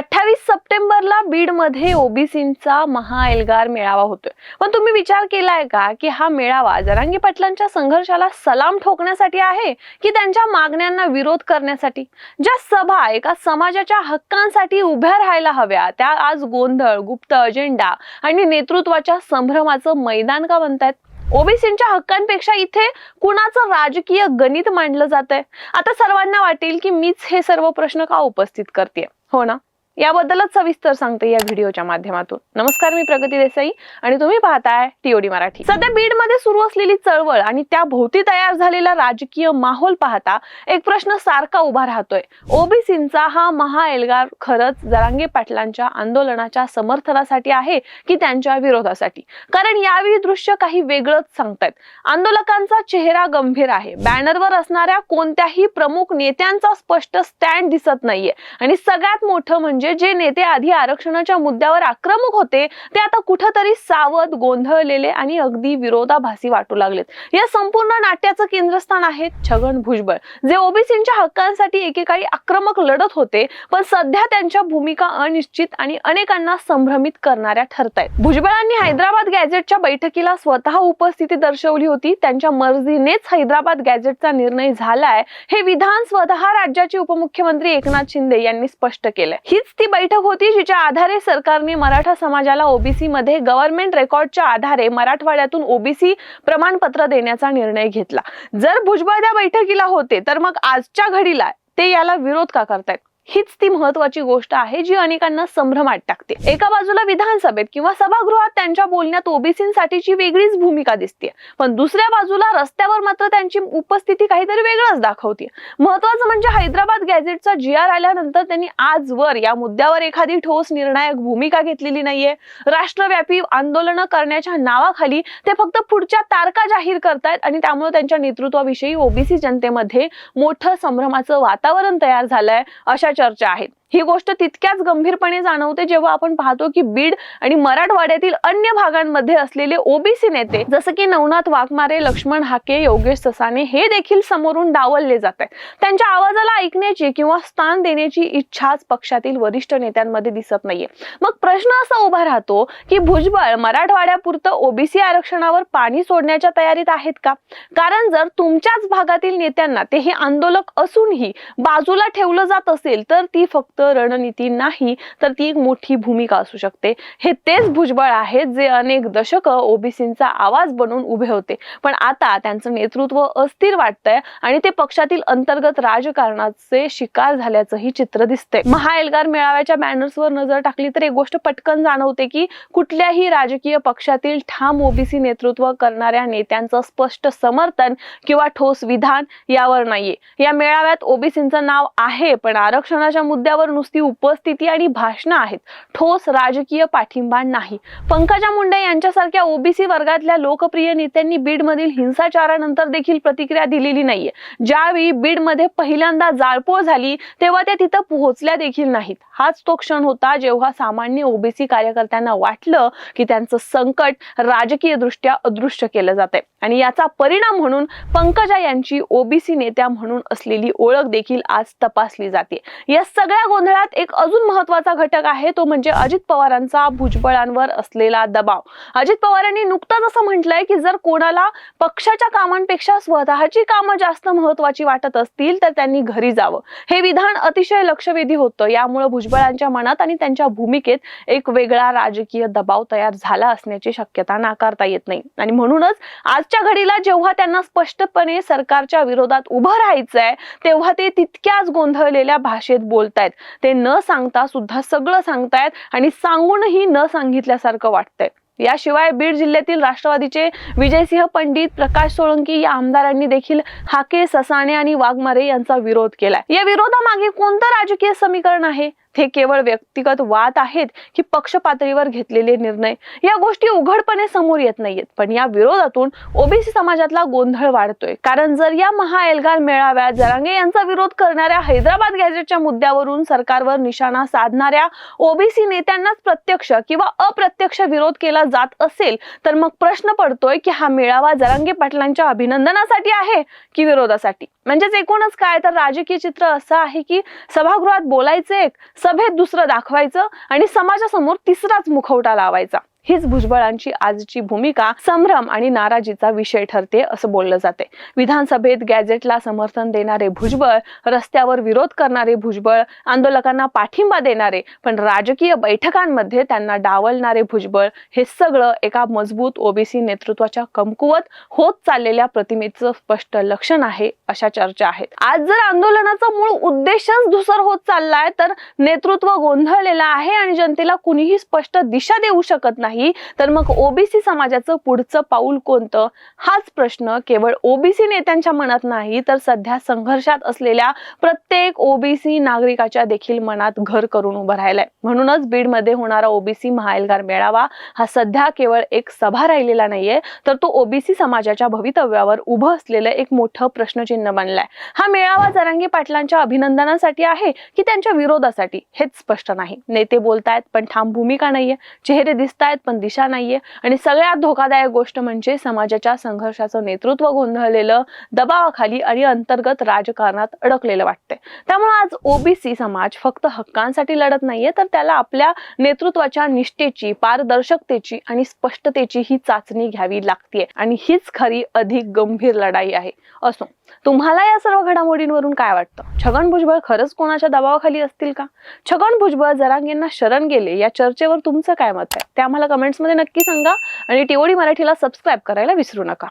अठ्ठावीस सप्टेंबरला बीडमध्ये ओबीसींचा महाएल्गार मेळावा होतोय. पण तुम्ही विचार केलाय का की हा मेळावा जरांगी पाटलांच्या संघर्षाला सलाम ठोकण्यासाठी आहे की त्यांच्या मागण्यांना विरोध करण्यासाठी? ज्या सभा एका समाजाच्या हक्कांसाठी उभ्या राहायला हव्या त्या आज गोंधळ गुप्त अजेंडा आणि नेतृत्वाच्या संभ्रमाचं मैदान का बनतायत? ओबीसींच्या हक्कांपेक्षा इथे कुणाचं राजकीय गणित मांडलं जात आहे आता सर्वांना वाटेल की मीच हे सर्व प्रश्न का उपस्थित करते हो ना? याबद्दलच सविस्तर सांगते या व्हिडिओच्या माध्यमातून. नमस्कार मी प्रगती देसाई आणि तुम्ही पाहताय टीओडी मराठी. सध्या बीडमध्ये सुरू असलेली चळवळ आणि त्या भोवती तयार झालेला राजकीय माहोल पाहता एक प्रश्न सारखा उभा राहतोय. ओबीसींचा हा महाएल्गार खरंच जरांगे पाटलांच्या आंदोलनाच्या समर्थनासाठी आहे की त्यांच्या विरोधासाठी? कारण यावेळी दृश्य काही वेगळंच सांगतायत. आंदोलकांचा चेहरा गंभीर आहे. बॅनरवर असणाऱ्या कोणत्याही प्रमुख नेत्यांचा स्पष्ट स्टँड दिसत नाहीये. आणि सगळ्यात मोठं म्हणजे म्हणजे जे नेते आधी आरक्षणाच्या मुद्द्यावर आक्रमक होते ते आता कुठंतरी सावध गोंधळलेले आणि अगदी विरोधाभासी वाटू लागलेत. या संपूर्ण नाट्याचं केंद्रस्थान आहे छगन भुजबळ. जे ओबीसींच्या हक्कांसाठी एकेकाळी आक्रमक लढत होते पण सध्या त्यांच्या भूमिका अनिश्चित आणि अनेकांना संभ्रमित करणाऱ्या ठरतायत. भुजबळांनी हैदराबाद गॅझेटच्या बैठकीला स्वतः उपस्थिती दर्शवली होती. त्यांच्या मर्जीनेच हैदराबाद गॅझेटचा निर्णय झालाय हे विधान स्वतः राज्याचे उपमुख्यमंत्री एकनाथ शिंदे यांनी स्पष्ट केलंय. हीच ती बैठक होती जिच्या आधारे सरकारने मराठा समाजाला ओबीसी मध्ये गव्हर्नमेंट रेकॉर्डच्या आधारे मराठवाड्यातून ओबीसी प्रमाणपत्र देण्याचा निर्णय घेतला. जर भुजबळ त्या बैठकीला होते तर मग आजच्या घडीला ते याला विरोध का करतायत? हीच ती महत्वाची गोष्ट आहे जी अनेकांना संभ्रमात टाकते. एका बाजूला विधानसभेत किंवा सभागृहात त्यांच्या बोलण्यात ओबीसींसाठीची वेगळीच भूमिका दिसते पण दुसऱ्या बाजूला रस्त्यावर मात्र त्यांची उपस्थिती काहीतरी वेगळंच दाखवते महत्वाचं म्हणजे हैदराबाद गॅझेटचा जी आर आल्यानंतर त्यांनी आजवर या मुद्द्यावर एखादी ठोस निर्णायक भूमिका घेतलेली नाहीये. राष्ट्रव्यापी आंदोलनं करण्याच्या नावाखाली ते फक्त पुढच्या तारखा जाहीर करतायत आणि त्यामुळे त्यांच्या नेतृत्वाविषयी ओबीसी जनतेमध्ये मोठं संभ्रमाचं वातावरण तयार झालंय अशा चर्चा आहेत. ही गोष्ट तितक्याच गंभीरपणे जाणवते जेव्हा आपण पाहतो की बीड आणि मराठवाड्यातील अन्य भागांमध्ये असलेले ओबीसी नेते जसं की नवनाथ वाघमारे लक्ष्मण हाके योगेश ससाने हे देखील समोरून डावलले जात आहेत. त्यांच्या आवाजाला ऐकण्याची किंवा स्थान देण्याची इच्छाच पक्षातील वरिष्ठ नेत्यांमध्ये दिसत नाहीये. मग प्रश्न असा उभा राहतो की भुजबळ मराठवाड्यापुरतं ओबीसी आरक्षणावर पाणी सोडण्याच्या तयारीत आहेत का? कारण जर तुमच्याच भागातील नेत्यांना ते हे आंदोलक असूनही बाजूला ठेवलं जात असेल तर ती फक्त रणनीती नाही तर ती एक मोठी भूमिका असू शकते. हे तेच भुजबळ आहेत जे अनेक दशक ओबीसींचा आवाज बनून उभे होते. पण आता त्यांचं नेतृत्व अस्थिर वाटतंय आणि ते पक्षातील अंतर्गत राजकारणाचे शिकार झाल्याचंही चित्र दिसतंय. महाएल्गार मेळाव्याच्या बॅनर्सवर नजर टाकली तर एक गोष्ट पटकन जाणवते की कुठल्याही राजकीय पक्षातील ठाम ओबीसी नेतृत्व करणाऱ्या नेत्यांचं स्पष्ट समर्थन किंवा ठोस विधान यावर नाहीये. या मेळाव्यात ओबीसींचं नाव आहे पण आरक्षणाच्या मुद्द्यावर नुसती उपस्थिती आणि भाषणं आहेत. ठोस राजकीय पाठिंबा नाही. पंकजा मुंडे यांच्यासारख्या ओबीसी वर्गातल्या लोकप्रिय नेत्यांनी बीडमधील हिंसाचारानंतर देखील प्रतिक्रिया दिलेली नाहीये. ज्यावेळी बीडमध्ये पहिल्यांदा जाळपोळ झाली तेव्हा त्या तिथं पोहोचल्या देखील नाहीत. हाच तो क्षण होता जेव्हा सामान्य ओबीसी कार्यकर्त्यांना वाटलं की त्यांचं संकट राजकीय दृष्ट्या अदृश्य केलं जात आहे आणि याचा परिणाम म्हणून पंकजा यांची ओबीसी नेत्या म्हणून असलेली ओळख देखील आज तपासली जाते. या सगळ्या गोंधळात एक अजून महत्त्वाचा घटक आहे तो म्हणजे अजित पवारांचा भुजबळांवर असलेला दबाव. अजित पवारांनी नुकताच असं म्हटलंय की जर कोणाला पक्षाच्या कामांपेक्षा स्वतःची कामं जास्त महत्वाची वाटत असतील तर त्यांनी घरी जावं. हे विधान अतिशय लक्षवेधी होतं. यामुळे भुजबळांच्या मनात आणि त्यांच्या भूमिकेत एक वेगळा राजकीय दबाव तयार झाला असण्याची शक्यता नाकारता येत नाही. आणि म्हणूनच आजच्या घडीला जेव्हा त्यांना स्पष्टपणे सरकारच्या विरोधात उभं राहायचंय तेव्हा ते तितक्याच गोंधळलेल्या भाषेत बोलतायत. ते न सांगता सुद्धा सगळं सांगतायत आणि सांगूनही न सांगितल्यासारखं वाटतंय. याशिवाय बीड जिल्ह्यातील राष्ट्रवादीचे विजयसिंह पंडित प्रकाश सोळंकी या आमदारांनी देखील हाके ससाणे आणि वाघमारे यांचा विरोध केलाय. या विरोधामागे कोणतं राजकीय समीकरण आहे? हे केवळ व्यक्तिगत वाद आहेत की पक्ष पातळीवर घेतलेले निर्णय. या गोष्टी उघडपणे समोर येत नाहीयेत. पण या विरोधातून ओबीसी समाजातला गोंधळ वाढतोय. कारण जर या महाएल्गार मेळाव्यात जरांगे यांचा विरोध करणाऱ्या हैदराबाद गॅझेटच्या मुद्द्यावरून सरकारवर निशाणा साधणाऱ्या ओबीसी नेत्यांनाच प्रत्यक्ष किंवा अप्रत्यक्ष विरोध केला जात असेल तर मग प्रश्न पडतोय की हा मेळावा जरांगे पाटलांच्या अभिनंदनासाठी आहे की विरोधासाठी? म्हणजेच एकूणच काय? तर राजकीय चित्र असं आहे की सभागृहात बोलायचं एक सभेत दुसरं दाखवायचं आणि समाजासमोर तिसराच मुखवटा लावायचा. हीच भुजबळांची आजची भूमिका संभ्रम आणि नाराजीचा विषय ठरते असं बोललं जाते. विधानसभेत गॅजेटला समर्थन देणारे भुजबळ रस्त्यावर विरोध करणारे भुजबळ आंदोलकांना पाठिंबा देणारे पण राजकीय बैठकांमध्ये त्यांना डावलणारे भुजबळ हे सगळं एका मजबूत ओबीसी नेतृत्वाच्या कमकुवत होत चाललेल्या प्रतिमेचं स्पष्ट लक्षण आहे अशा चर्चा आहेत. आज जर आंदोलनाचा मूळ उद्देशच धुसर होत चाललाय तर नेतृत्व गोंधळलेलं आहे आणि जनतेला कुणीही स्पष्ट दिशा देऊ शकत नाही. तर मग ओबीसी समाजाचं पुढचं पाऊल कोणतं? हाच प्रश्न केवळ ओबीसी नेत्यांच्या मनात नाही तर सध्या संघर्षात असलेल्या प्रत्येक ओबीसी नागरिकाच्या देखील मनात घर करून उभं राहिलाय. म्हणूनच बीडमध्ये होणारा ओबीसी महाएल्गार मेळावा हा सध्या केवळ एक सभा राहिलेला नाहीये तर तो ओबीसी समाजाच्या भवितव्यावर उभं असलेलं एक मोठं प्रश्नचिन्ह बनलाय. हा मेळावा जरांगी पाटलांच्या अभिनंदनासाठी आहे की त्यांच्या विरोधासाठी? हेच स्पष्ट नाही. नेते बोलतायत पण ठाम भूमिका नाहीये. चेहरे दिसतायत पण दिशा नाहीये. आणि सगळ्यात धोकादायक गोष्ट म्हणजे समाजाच्या संघर्षाचं नेतृत्व गोंधळलेलं दबावाखाली आणि अंतर्गत राजकारणात अडकलेलं वाटतंय. त्यामुळे आज ओबीसी समाज फक्त हक्कांसाठी लढत नाहीये तर त्याला आपल्या नेतृत्वाच्या निष्ठेची पारदर्शकतेची आणि स्पष्टतेची ही चाचणी घ्यावी लागते आणि हीच खरी अधिक गंभीर लढाई आहे. असो तुम्हाला या सर्व घडामोडींवरून काय वाटतं? छगन भुजबळ खरंच कोणाच्या दबावाखाली असतील का? छगन भुजबळ जरांगेंना शरण गेले या चर्चेवर तुमचं काय मत आहे? ते आम्हाला कमेंट्समध्ये नक्की सांगा आणि टीओडी मराठीला सबस्क्राईब करायला विसरू नका.